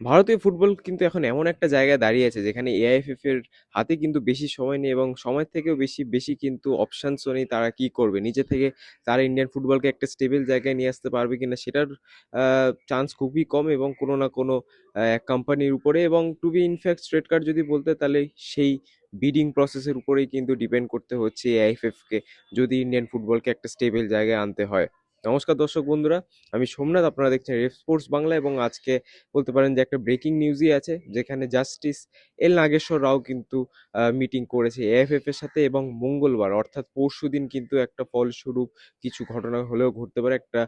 ভারতীয় ফুটবল কিন্তু এখন এমন একটা জায়গায় দাঁড়িয়েছে যেখানে এআইএফএফ এর হাতে কিন্তু বেশি সময় নেই এবং সময় থেকেও বেশি বেশি কিন্তু অপশানসও নেই তারা কি করবে? নিজে থেকে তারা ইন্ডিয়ান ফুটবলকে একটা স্টেবল জায়গায় নিয়ে আসতে পারবে কিনা সেটার চান্স খুবই কম এবং কোনো না কোনো এক কোম্পানির উপরে এবং to be in fact straight card যদি বলতে তাহলে সেই বিডিং প্রসেসের উপরেই কিন্তু ডিপেন্ড করতে হচ্ছে এআইএফএফ কে যদি ইন্ডিয়ান ফুটবলকে একটা স্টেবল জায়গায় আনতে হয়। নমস্কার দর্শক বন্ধুরা, আমি সোমনাথ, আপনারা দেখছেন রেফ স্পোর্টস বাংলা এবং আজকে বলতে পারেন যে একটা ব্রেকিং নিউজই আছে, যেখানে জাস্টিস এল নাগেশ্বর রাও কিন্তু মিটিং করেছে এএফএফ এর সাথে এবং মঙ্গলবার, অর্থাৎ পরশু দিন কিন্তু একটা ফলস্বরূপ কিছু ঘটনা হলেও ঘটতে পারে, একটা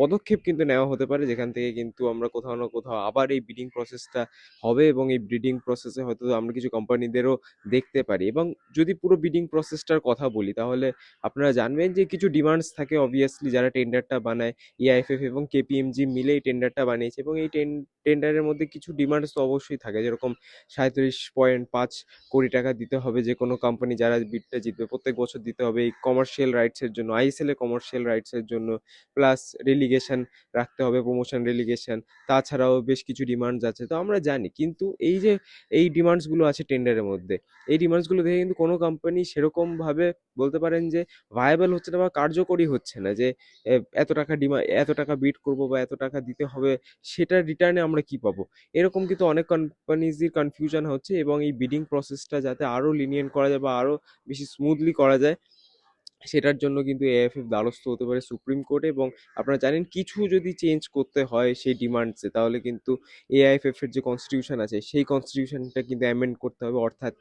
পদক্ষেপ কিন্তু নেওয়া হতে পারে, যেখান থেকে কিন্তু আমরা কোথাও না কোথাও আবার এই ব্রিডিং প্রসেসটা হবে এবং এই ব্রিডিং প্রসেসে হয়তো আমরা কিছু কোম্পানিদেরও দেখতে পারি এবং যদি পুরো ব্রিডিং প্রসেসটার কথা বলি, তাহলে আপনারা জানবেন যে কিছু ডিমান্ডস থাকে অবভিয়াসলি যারা টেন্ডারটা বানায় এআইএফএফ এবং কেপিএমজি মিলে এই টেন্ডারটা বানিয়েছে এবং এই টেন্ডারের মধ্যে কিছু ডিমান্ডস তো অবশ্যই থাকে। যেরকম সাঁত্রিশ পয়েন্ট পাঁচ কোটি টাকা দিতে হবে যে কোনো কোম্পানি যারা বিডটা জিতবে, প্রত্যেক বছর দিতে হবে এই কমার্শিয়াল রাইটসের জন্য আইএসএল এ কমার্শিয়াল রাইটসের জন্য প্লাস রেলিগেশন রাখতে হবে প্রমোশন রেলিগেশন তাছাড়াও বেশ কিছু ডিমান্ডস আছে। তো আমরা জানি, কিন্তু এই যে, এই ডিমান্ডসগুলো আছে টেন্ডারের মধ্যে, এই ডিমান্ডসগুলো দেখে কিন্তু কোনো কোম্পানি সেরকমভাবে বলতে পারেন যে ভায়াবল হচ্ছে না বা কার্যকরী হচ্ছে না, যে এত টাকা ডিমা, এত টাকা বিট করব বা এত টাকা দিতে হবে সেটা রিটার্নে আমরা কি পাবো? এরকম কিন্তু অনেক কোম্পানিজই কনফিউশন হচ্ছে এবং এই বিডিং প্রসেসটা যাতে আরও লিনিয়েন্ট করা যায় বা আরও বেশি স্মুথলি করা যায়, সেটার জন্য কিন্তু এএফএফ দ্বারস্থ হতে পারে সুপ্রিম কোর্টে এবং আপনারা জানেন কিছু যদি চেঞ্জ করতে হয় সেই ডিমান্ডসে তাহলে কিন্তু এআইএফএফ এর যে কনস্টিটিউশন আছে, সেই কনস্টিটিউশনটা কিন্তু অ্যামেন্ড করতে হবে, অর্থাৎ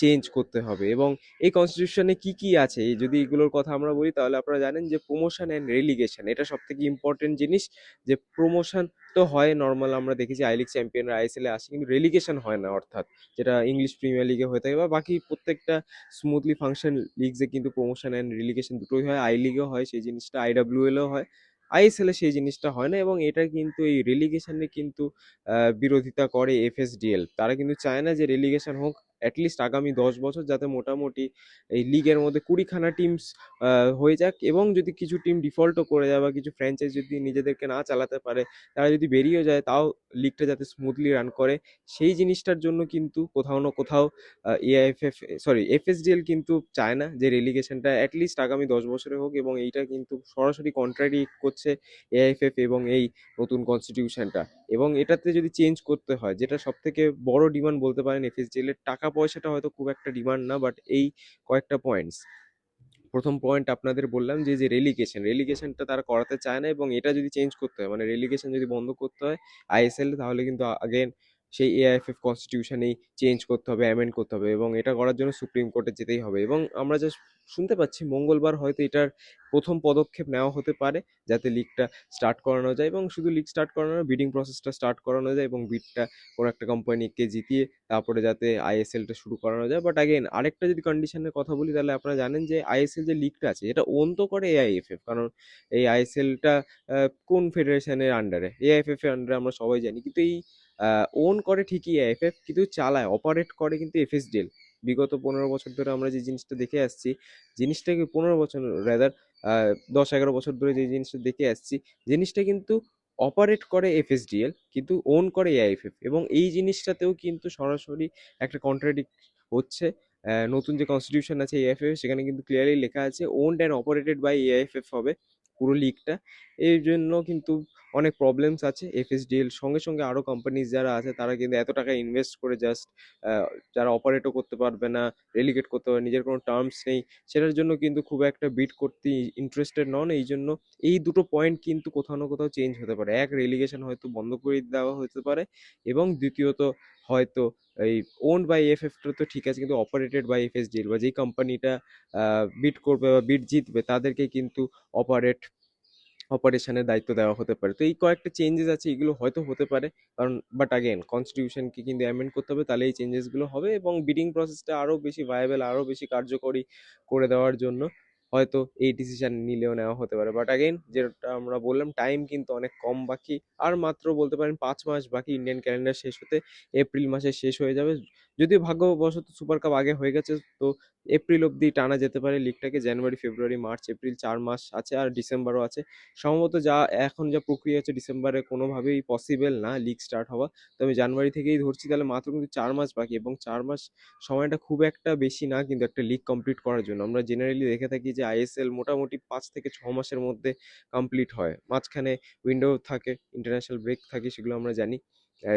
চেঞ্জ করতে হবে। এবং এই কনস্টিটিউশনে কি কি আছে? যদি এগুলোর কথা আমরা বলি, তাহলে আপনারা জানেন যে প্রমোশন অ্যান্ড রেলিগেশন এটা সব থেকে ইম্পর্টেন্ট জিনিস। যে প্রমোশন তো হয় নর্মাল আমরা দেখেছি আই লিগ চ্যাম্পিয়নরা আইএসএল আসে, কিন্তু রেলিগেশন হয় না অর্থাৎ। যেটা ইংলিশ প্রিমিয়ার লিগে হয়ে থাকে বা বাকি প্রত্যেকটা স্মুথলি ফাংশন লিগসে কিন্তু প্রমোশন অ্যান্ড রেলিগেশন দুটোই হয়। আই লিগেও হয়, সেই জিনিসটা আইডাব্লিউএলও হয়। আইএসএলে সেই জিনিসটা হয় না এবং এটা কিন্তু এই রেলিগেশনে কিন্তু বিরোধিতা করে এফএসডিএল তারা কিন্তু চায় না যে রেলিগেশন হোক অ্যাটলিস্ট আগামী দশ বছর যাতে মোটামুটি এই লিগের মধ্যে কুড়িখানা টিমস হয়ে যাক এবং যদি কিছু টিম ডিফল্টও করে যায় বা কিছু ফ্র্যাঞ্চাইজ যদি নিজেদেরকে না চালাতে পারে, তারা যদি বেরিয়েও যায়, তাও লিগটা যাতে স্মুথলি রান করে। সেই জিনিসটার জন্য কিন্তু কোথাও না কোথাও এআইএফএফ সরি এফএসডিএল কিন্তু চায় না যে রেলিগেশনটা অ্যাটলিস্ট আগামী দশ বছরে হোক এবং এইটা কিন্তু সরাসরি কন্ট্রারি করছে এআইএফএফ এবং এই নতুন কনস্টিটিউশনটা এবং এটাতে যদি চেঞ্জ করতে হয়, যেটা সব থেকে বড় ডিমান্ড বলতে পারেন এফএসডিএল এর টাকা পয়সাটা হয়তো খুব একটা ডিমান্ড না বাট এই কয়েকটা পয়েন্টস প্রথম পয়েন্ট আপনাদের বললাম যে যে রেলিগেশন রেলিগেশনটা তারা করাতে চায় না এবং এটা যদি চেঞ্জ করতে হয় মানে রেলিগেশন যদি বন্ধ করতে হয় আইএসএল তাহলে কিন্তু আগেন সেই এআইএফএফ কনস্টিটিউশনেই চেঞ্জ করতে হবে অ্যামেন্ড করতে হবে এবং এটা করার জন্য সুপ্রিম কোর্টে যেতেই হবে এবং আমরা জাস্ট শুনতে পাচ্ছি, মঙ্গলবার হয়তো এটার প্রথম পদক্ষেপ নেওয়া হতে পারে যাতে লিগটা স্টার্ট করানো যায় এবং শুধু লিগ স্টার্ট করানো বিডিং প্রসেসটা স্টার্ট করানো যায় এবং বিডটা কোনো একটা কোম্পানিকে জিতিয়ে তারপরে যাতে আইএসএলটা শুরু করানো যায়। বাট আগেন আরেকটা যদি কন্ডিশনের কথা বলি, তাহলে আপনারা জানেন যে আইএসএল যে লিগটা আছে, এটা ওন তো করে এআইএফএফ কারণ এই আইএসএলটা কোন ফেডারেশনের আন্ডারে এআইএফএফ এর আন্ডারে আমরা সবাই জানি, কিন্তু এই ওন করে ঠিকই এএফএফ কিন্তু চালায় অপারেট করে কিন্তু এফএসডিএল বিগত পনেরো বছর ধরে আমরা যে জিনিসটা দেখে আসছি, জিনিসটাকে পনেরো বছর রেদার দশ এগারো বছর ধরে যে জিনিসটা দেখে আসছি, জিনিসটা কিন্তু অপারেট করে এফএসডিএল কিন্তু ওন করে এআইএফএফ এবং এই জিনিসটাতেও কিন্তু সরাসরি একটা কন্ট্রাডিক্ট হচ্ছে। নতুন যে কনস্টিটিউশন আছে এআইএফএফ সেখানে কিন্তু ক্লিয়ারলি লেখা আছে owned and operated by AIFF হবে পুরো লিগটা এই জন্য কিন্তু অনেক প্রবলেমস আছে এফএসডিএল সঙ্গে সঙ্গে আরও কোম্পানিজ যারা আছে, তারা কিন্তু এত টাকা ইনভেস্ট করে জাস্ট যারা অপারেটও করতে পারবে না রেলিগেট করতে পারবে নিজের কোনো টার্মস নেই, সেটার জন্য কিন্তু খুব একটা বিট করতে ইন্টারেস্টেড নন। এই জন্য এই দুটো পয়েন্ট কিন্তু কোথাও না কোথাও চেঞ্জ হতে পারে। এক রেলিগেশন হয়তো বন্ধ করে দেওয়া হতে পারে এবং দ্বিতীয়ত হয়তো এই ওন্ড বাই এফএফটা তো ঠিক আছে, কিন্তু অপারেটেড বাই এফএসডিএল বা যেই কোম্পানিটা বিট করবে বা বিট জিতবে, তাদেরকে কিন্তু অপারেট অপারেশনের দায়িত্ব দেওয়া হতে পারে। তো এই কয়েকটা চেঞ্জেস আছে, এগুলো হয়তো হতে পারে। কারণ বাট আগেন কনস্টিটিউশনকে কিন্তু অ্যামেন্ড করতে হবে তাহলে এই চেঞ্জেসগুলো হবে এবং বিডিং প্রসেসটা আরও বেশি ভায়াবেল আরও বেশি কার্যকরী করে দেওয়ার জন্য হয়তো এই ডিসিশন নিলেও নেওয়া হতে পারে। বাট আগেন যেটা আমরা বললাম টাইম কিন্তু অনেক কম বাকি। আর মাত্র বলতে পারেন পাঁচ মাস বাকি ইন্ডিয়ান ক্যালেন্ডার শেষ হতে এপ্রিল মাসে শেষ হয়ে যাবে। যদিও ভাগ্যবশত সুপার কাপ আগে হয়ে গেছে, তো এপ্রিল অবধি টানা যেতে পারে লিগটাকে জানুয়ারি ফেব্রুয়ারি মার্চ এপ্রিল চার মাস আছে আর ডিসেম্বরও আছে। সম্ভবত যা এখন যা প্রক্রিয়া আছে ডিসেম্বরে কোনোভাবেই পসিবল না লিগ স্টার্ট হওয়া। তো আমি জানুয়ারি থেকেই ধরছি, তাহলে মাত্র কিন্তু চার মাস বাকি এবং চার মাস সময়টা খুব একটা বেশি না কিন্তু একটা লিগ কমপ্লিট করার জন্য। আমরা জেনারেলি দেখে থাকি যে আইএসএল মোটামুটি পাঁচ থেকে ছ মাসের মধ্যে কমপ্লিট হয়। মাঝখানে উইন্ডো থাকে ইন্টারন্যাশনাল ব্রেক থাকে, সেগুলো আমরা জানি।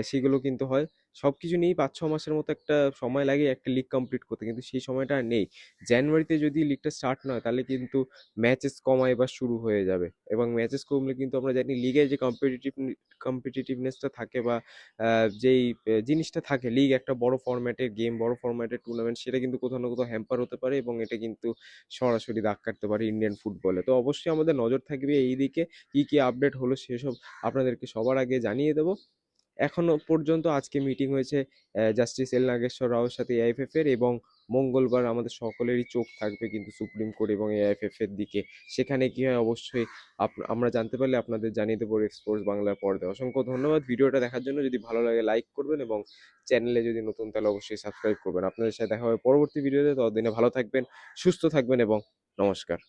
সেগুলো কিন্তু হয়। সব কিছু নিয়েই পাঁচ ছ মাসের মতো একটা সময় লাগে একটা লিগ কমপ্লিট করতে। কিন্তু সেই সময়টা নেই। জানুয়ারিতে যদি লিগটা স্টার্ট না হয়, তাহলে কিন্তু ম্যাচেস কমা এবার শুরু হয়ে যাবে। এবং ম্যাচেস কমলে কিন্তু আমরা জানি লিগের যে কম্পিটিটিভ কম্পিটিটিভনেসটা থাকে বা যেই জিনিসটা থাকে লিগ একটা বড় ফরম্যাটের গেম বড় ফরম্যাটের টুর্নামেন্ট সেটা কিন্তু কোথাও না কোথাও হ্যাম্পার হতে পারে এবং এটা কিন্তু সরাসরি দাগ কাটতে পারে ইন্ডিয়ান ফুটবলে তো অবশ্যই আমাদের নজর থাকবে এই দিকে কী কী আপডেট হলো সেসব আপনাদেরকে সবার আগে জানিয়ে দেবো। এখনও পর্যন্ত আজকে মিটিং হয়েছে জাস্টিস এল নাগেশ্বর রাওর সাথে এআইএফএফ এর এবং মঙ্গলবার আমাদের সকলেরই চোখ থাকবে কিন্তু সুপ্রিম কোর্ট এবং এআইএফএফ এর দিকে। সেখানে কি হয় অবশ্যই আমরা জানতে পারলে আপনাদের জানিয়ে দেবো এক্সপোর্টস বাংলার পর্দায় অসংখ্য ধন্যবাদ ভিডিওটা দেখার জন্য। যদি ভালো লাগে লাইক করবেন এবং চ্যানেলে যদি নতুন তাহলে অবশ্যই সাবস্ক্রাইব করবেন। আপনাদের সাথে দেখা হবে পরবর্তী ভিডিওতে। ততদিনে ভালো থাকবেন, সুস্থ থাকবেন এবং নমস্কার।